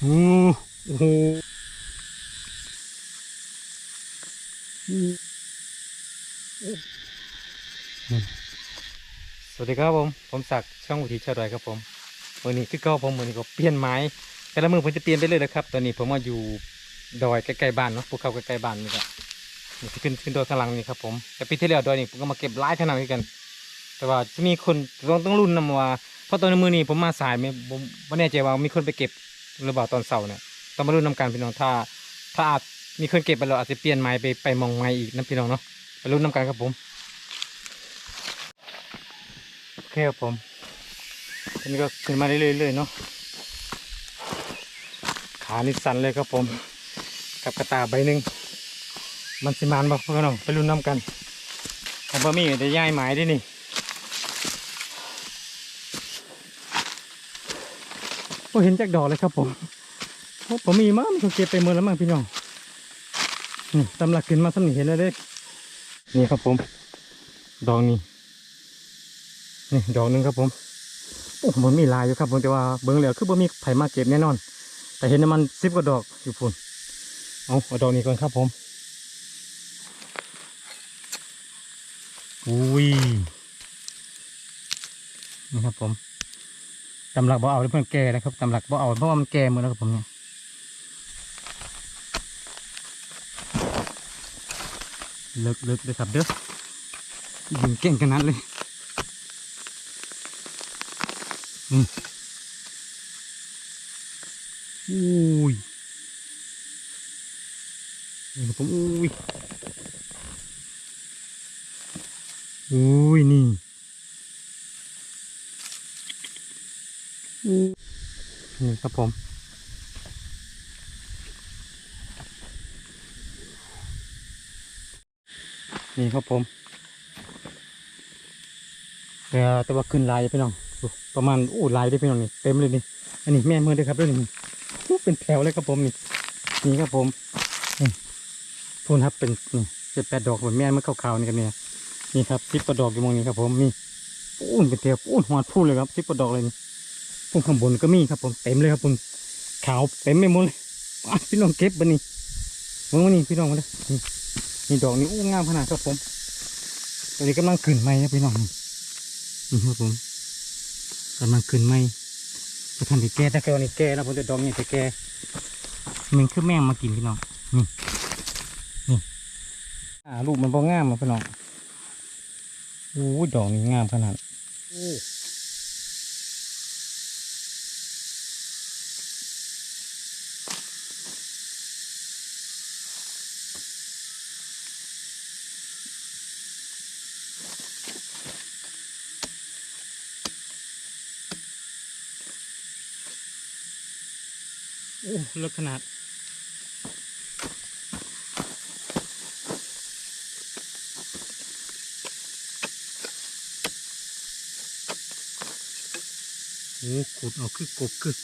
โอ้โหสวัสดีครับผม ผมศักดิ์ช่องวิถีชาวดอยครับผมวันนี้คือก็ผมวันนี้ก็เปลี่ยนไม้ แต่ละมือผมจะเปลี่ยนไปเรื่อยเลยครับ ตอนนี้ผมมาอยู่ดอยใกล้ๆบ้านเนาะภูเขาใกล้ๆบ้านนี่ก็นี่ขึ้นขึ้นดอยข้างหลังนี่ครับผมแต่ปีที่แล้วดอยนี่ผมก็มาเก็บหลายขนาดนี้กัน แต่ว่าจะมีคนต้องต้องรุ่นนำว่าเพราะตอนมือนี้ผมมาสายไม่ผมไม่แน่ใจว่ามีคนไปเก็บ หรือเปล่าตอนเสาร์เนี่ยต้องมารุ่นนำกันพี่น้องถ้า ถ้าอาจมีคนเก็บไปเราอาจจะเปลี่ยนไม้ไปไปมองไม้อีกนะพี่น้องเนาะไปรุ่นน้ำกันครับผมโอเคครับผมทีนี้ก็ขึ้นมาเรื่อยๆเนาะขานี่สั่นเลยครับผม กับกระตาใบหนึ่งมันสิมานบ่พี่น้องไปรุ่นน้ำกันแต่บะมี่จะย้ายไม้ได้นี่ โอ้ เห็นจากดอกเลยครับผมผมมีมากมันเก็บไปหมดแล้วมั้งพี่น้องนี่ตำลักขึ้นมาสำนีเห็นแล้วเด้นี่ครับผม ดอกนี้นี่ดอกหนึ่งครับผมโอ้มันมีลายอยู่ครับผมแต่ว่าเบิ้งเหลือคือบ่มีไผมาเก็บแน่นอน แต่เห็นว่ามันสิบกว่าดอกอยู่พุ่นเอาเอาดอกนี้ก่อนครับผมอุ้ยนี่ครับผม ตำหลักบ่เอาแล้วมันแก่นะครับตำหลักบ่เอาเพราะว่ามันแก่หมดแล้วครับผมเนี่ยเลิกเลิกเลยครับเด้อยิงเก่งขนาดเลยอืมอุ้ยนี่ครับผมอุ้ยอุ้ยนี่ นี่ครับผม นี่ครับผมแต่แต่ว่าขึ้นลายพี่น้องประมาณอู้ลายได้พี่น้องนี่เต็มเลยนี่อันนี้แม่เมือด้วยครับด้วยนี่เป็นแถวเลยครับผมนี่นี่ครับผมนี่พูนครับเป็นนี่เป็นแปดดอกเหมือนแม่เมื่อขาวๆนี่กันเนี่ยนี่ครับสิบกว่าดอกอยู่มองนี้ครับผมนี่ปูนเป็นแถวปูนหอดพูนเลยครับสิบกว่าดอกเลยนี่ พวกข้างบนก็มีครับผมเต็มเลยครับผมขาวเต็มไม่หมดเลยพี่น้องเก็บบันนี้มองมานี่พี่น้องมาเลยนี่ดอกนี้อู้งามขนาดครับผมตอนนี้กำลังขึ้นไหมนะพี่น้องนี่ครับผมกำลังขึ้นไหมจะทันที่แก่ถ้าแก่วันนี้แก่แล้วผมจะดอกนี่จะแก่มันคือแมงมากินพี่น้องนี่นี่อ่าลูกมันบ่งามอะพี่น้องโอ้ยดอกนี้งามขนาด อ้โอ้เลิกขนาด โอ้ขุดเอาคือกบคือ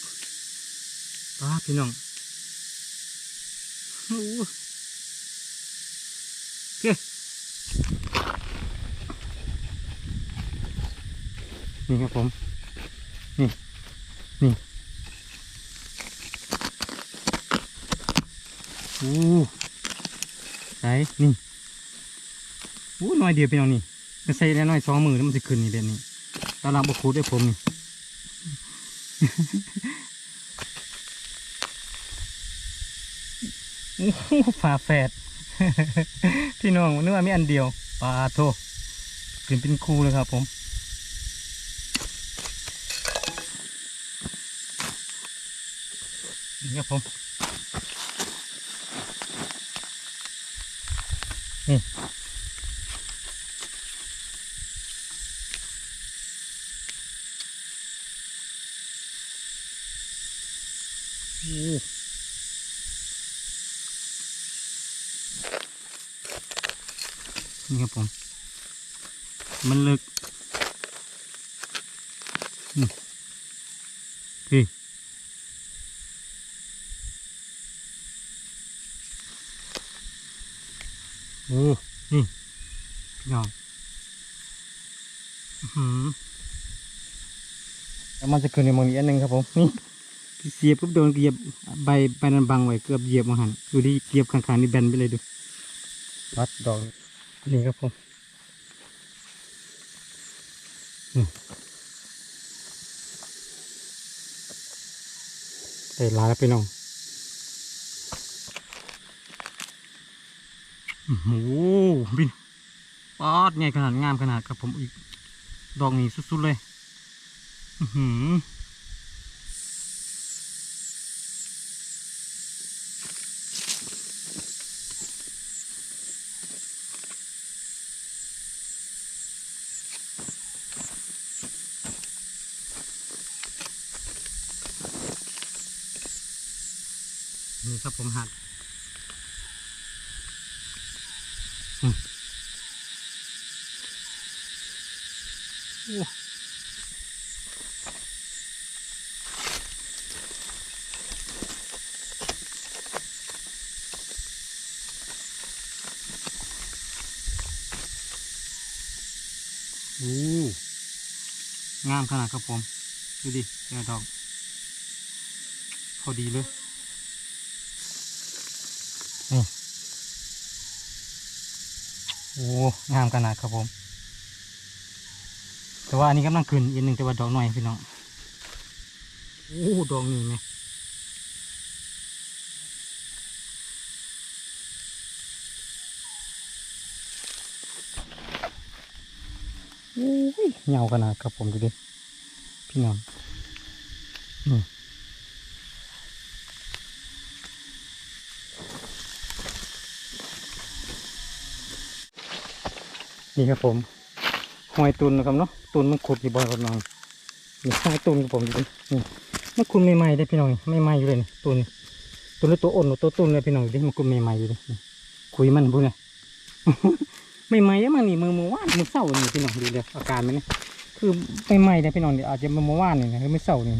ป้าพี่น้องโอ้เฮ้นี่ครับผม นี่ นี่ อ้ใส่นี่โอ้น้อยเดียวเป็นเอานี่มันใส่แล้วน้อยสองมือแล้วมันจะขึ้นนี่แบบนี้ตอนหลังบกคูดด้ผมนี่โอ้ฝาแฝดพี่น้องนึกว่ามีอันเดียวปลาโทขึ้นเป็นคู่เลยครับผมนี่ครับผม นี่โอ้นี่ครับผม มันลึกนี่พี่ โอ้นี่พี่น้องอือหือแล้วมันจะขึ้นในมองอีกอันหนึ่งครับผมนี่พเสียบก็โดนเหยียบใบใบนั้นบังไว้เกือบเหยียบมาหันดูดิเหยียบข้างๆนี่แบนไปเลยดูวัดดอกนี่ครับผมนี่ได้หลาแล้วพี่น้อง โอ้บินปอดไงขนาดงามขนาดครับผมอีก ดอกนี้สุดๆเลย อือนี่ครับผมหัดอืมโอ้โอ้ งามขนาดครับผม ดูดิเจอดอก พอดีเลยนี่โอ้ งามขนาดครับผม แต่ว่าอันนี้กำลังขึ้นอีกหนึ่งแต่ว่าดอกหน่อยพี่น้องโอ้ดอกนี้ไหมโอ้ยเงาขนาดครับผมดูดิพี่น้องนี่นี่ครับผม หอยตุนนะครับเนาะตุนมันขุดอยู่บ่อยครับน้องนี่หอยตุนครับผมนี่มันคุณใหม่ๆได้พี่น้องไม่ใหม่อยู่เลยนี่ตุนตุนแล้วตัวอ่อนตัวตุนเลยพี่น้องดิมันคุณใหม่ๆอยู่เลยคุยมันบุ้เนี่ยไม่ใหม่ๆมันนี่มือมือว่านมือเศร้านี่พี่น้องดูเลยอาการมันนี่คือไม่ไหม้ได้พี่น้องเดี๋ยวอาจจะมาเมื่อว่านนี่นะหรือไม่เสาร์นี่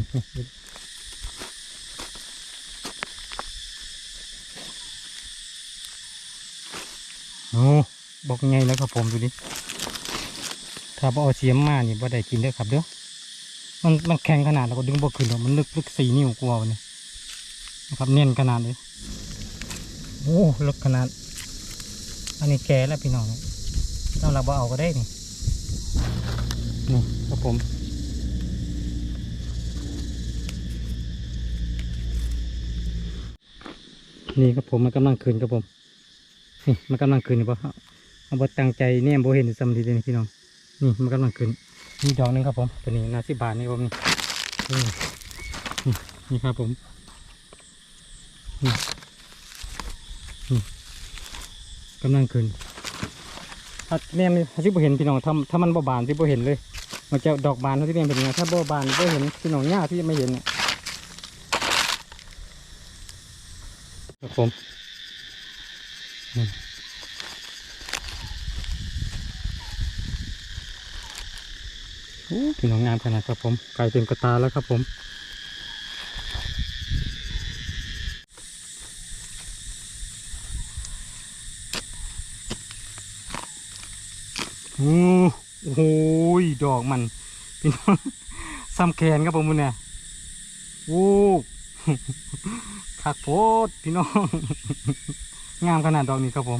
โอ้บอกไงแล้วครับผมดูดิ ถ้าบ่เอาเสียมมานี่บ่ได้กินเด้อครับเด้อมันมันแข็งขนาดแล้วก็ดึงบ่ขึ้นหรอกมันลึกลึกสี่นิ้วกว่าวันนี้นะครับเน้นขนาดเลยโอ้ลึกขนาด อันนี้แก่แล้วพี่น้องเราเราบ่เอาก็ได้นี่นี่ครับผมนี่ครับผมมันกำลังคืนครับผมนี่มันกำลังคืนอยู่ปะเอาบตั้งใจเนี่ยโบเห็นซ้ำดีเลยนี่พี่น้อง นี่มันกำลังคืนนี่ดอกหนึงครับผมตัวนี้นาสิบานนี่นี่นี่นี่ครับผมนี่กำลังคืนถ้าแนมนี่ถ้าที่บ่เห็นพี่น้องถ้าถ้ามันบ่บานที่บ่เห็นเลย มันจะดอกบานเท่าที่แนมเป็นไงถ้าบ่บานบ่เห็นพี่น้องหญ้าที่ไม่เห็นเนี่ยครับผมอืมโอ้ พี่น้องงามขนาดครับผมไก่เต็มกระตาแล้วครับผมโอ้โหดอกมันพี่น้องซ้ำแขนครับผมมึงเนี่ยโอ้คักโพดพี่น้อง งามขนาดดอกนี้ครับผม